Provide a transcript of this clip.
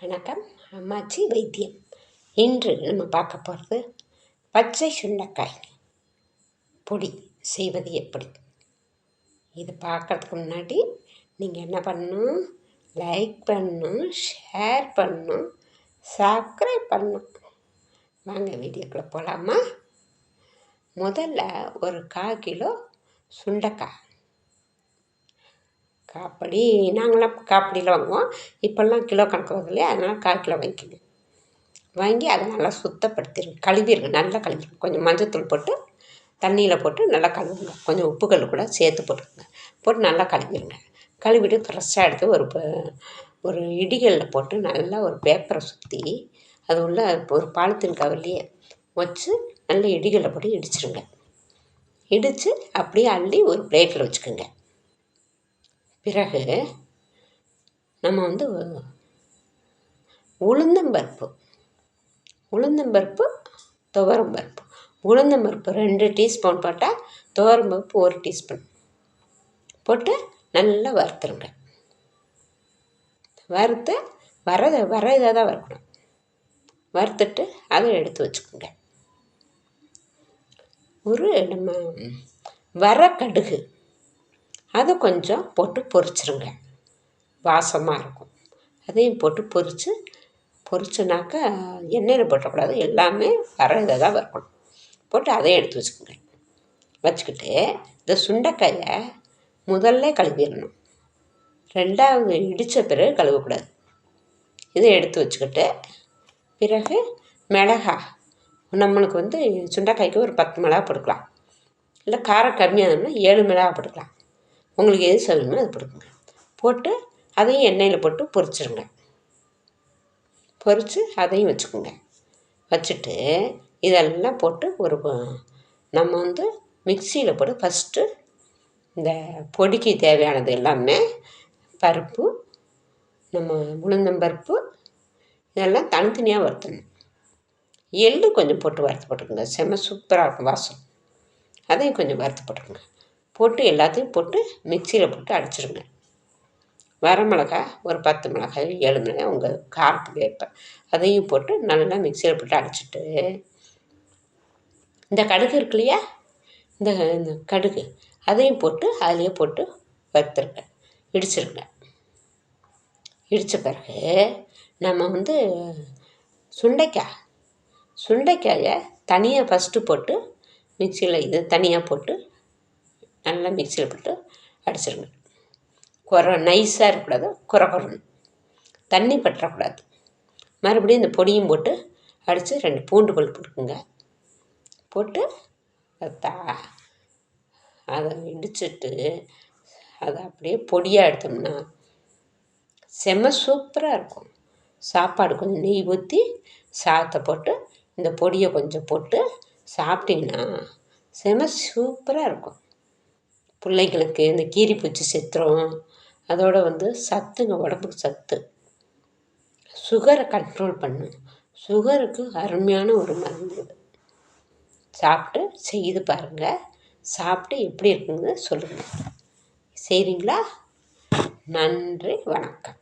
வணக்கம். அம்மாச்சி வைத்தியம். இன்று நம்ம பார்க்க போகிறது பச்சை சுண்டக்காய். பொடி செய்வது எப்படி? இது பார்க்குறதுக்கு முன்னாடி நீங்கள் என்ன பண்ணணும்? லைக் பண்ணணும் ஷேர் பண்ணணும் சப்ஸ்கிரைப் பண்ணும் வாங்க வீடியோக்குள்ளே போகலாமா முதல்ல ஒரு கால் கிலோ சுண்டைக்காய். காப்படி நாங்களாம் காப்படியில் வாங்குவோம். இப்போல்லாம் கிலோ கணக்கு வருது இல்லையா? அதனால் கால் கிலோ வாங்கிக்கோங்க. வாங்கி அதை நல்லா சுத்தப்படுத்திடுங்க கழுவிடுங்க நல்லா கழுவிடுங்க கொஞ்சம் மஞ்சத்தூள் போட்டு தண்ணியில் போட்டு நல்லா கழுவுங்க. கொஞ்சம் உப்புகள் கூட சேர்த்து போட்டுருங்க போட்டு நல்லா கழுவிடுங்க கழுவிட்டு ஃப்ரெஷ்ஷாக எடுத்து ஒரு ஒரு இடிகளில் போட்டு நல்லா ஒரு பேப்பரை சுற்றி அது உள்ள ஒரு பாலித்தீன் கவர்லேயே வச்சு நல்ல இடிகளில் போட்டு இடிச்சிருங்க. இடித்து அப்படியே அள்ளி ஒரு பிளேட்டில் வச்சுக்கோங்க. பிறகு நம்ம வந்து உளுந்தம்பருப்பு உளுந்தம்பருப்பு துவரம்பருப்பு உளுந்தம்பருப்பு ரெண்டு டீஸ்பூன் போட்டால் துவரம்பருப்பு ஒரு டீஸ்பூன். போட்டு நல்லா வறுத்துருங்க. வறுத்து வர வர இதாக தான் வறுக்கணும். வறுத்துட்டு அதை எடுத்து வச்சுக்கோங்க. ஒரு நம்ம வர கடுகு அதை கொஞ்சம் போட்டு பொரிச்சிருங்க. வாசமாக இருக்கும். அதையும் போட்டு பொரித்து பொரிச்சோனாக்கா எண்ணெயில் போட்டக்கூடாது. எல்லாமே வர இதை தான் வறுக்கணும். போட்டு அதையும் எடுத்து வச்சுக்கோங்க. வச்சுக்கிட்டு இந்த சுண்டைக்காயை முதல்ல கழுவிடணும். ரெண்டாவது இடித்த பிறகு கழுவக்கூடாது. இதை எடுத்து வச்சுக்கிட்டு பிறகு மிளகா நம்மளுக்கு வந்து சுண்டைக்காய்க்கு ஒரு பத்து மிளகா போட்டுக்கலாம். இல்லை காரம் கம்மியாக இருந்தோம்னா ஏழு மிளகா போட்டுக்கலாம். உங்களுக்கு எது சொல்லணுமோ அதை போட்டுக்கோங்க. போட்டு அதையும் எண்ணெயில் போட்டு பொரிச்சிருங்க. பொரித்து அதையும் வச்சுக்கோங்க. வச்சுட்டு இதெல்லாம் போட்டு ஒரு நம்ம வந்து மிக்சியில் போட்டு ஃபஸ்ட்டு இந்த பொடிக்கு தேவையானது எல்லாமே பருப்பு நம்ம உளுந்தம்பருப்பு இதெல்லாம் தனித்தனியாக வறுத்தணும் எள்ளு கொஞ்சம் போட்டு வறுத்து போட்டுக்கோங்க. செம்ம சூப்பராக இருக்கும் வாசம். அதையும் கொஞ்சம் வறுத்து போட்டுக்கோங்க. போட்டு எல்லாத்தையும் போட்டு மிக்சியில் போட்டு அடிச்சிடுங்க வரமிளகா ஒரு பத்து மிளகாய் ஏழு மிளகாய் உங்கள் காரத்துக்கு ஏற்ப. அதையும் போட்டு நல்லா மிக்சியில் போட்டு அடிச்சிட்டு இந்த கடுகு இருக்கு இல்லையா? இந்த இந்த கடுகு. அதையும் போட்டு அதிலே போட்டு வறுத்துருங்க. இடிச்சிருங்க. இடித்த பிறகு நம்ம வந்து சுண்டைக்காய் சுண்டைக்காயை தனியாக ஃபஸ்ட்டு போட்டு மிக்சியில் இது தனியாக போட்டு நல்லா மிக்சியில் போட்டு அடிச்சிருங்க குறை நைஸாக இருக்கக்கூடாது குறை குறணும் தண்ணி பற்றக்கூடாது. மறுபடியும் இந்த பொடியும் போட்டு அடித்து ரெண்டு பூண்டு பல் போட்டுக்குங்க. போட்டு தா அதை இடிச்சிட்டு அதை அப்படியே பொடியாக எடுத்தோம்னா செம்ம சூப்பராக இருக்கும். சாப்பாடு கொஞ்சம் நெய் ஊற்றி சாதத்தை போட்டு இந்த பொடியை கொஞ்சம் போட்டு சாப்பிட்டிங்கன்னா செம சூப்பராக இருக்கும். பிள்ளைங்களுக்கு இந்த கீரி பூச்சி செத்துரும் அதோடு வந்து சத்துங்க உடம்புக்கு சத்து. சுகரை கண்ட்ரோல் பண்ணும் சுகருக்கு அருமையான ஒரு மருந்து சாப்பிட்டு செய்து பாருங்கள் சாப்பிட்டு எப்படி இருக்குங்க சொல்லுங்கள் சரிங்களா நன்றி வணக்கம்.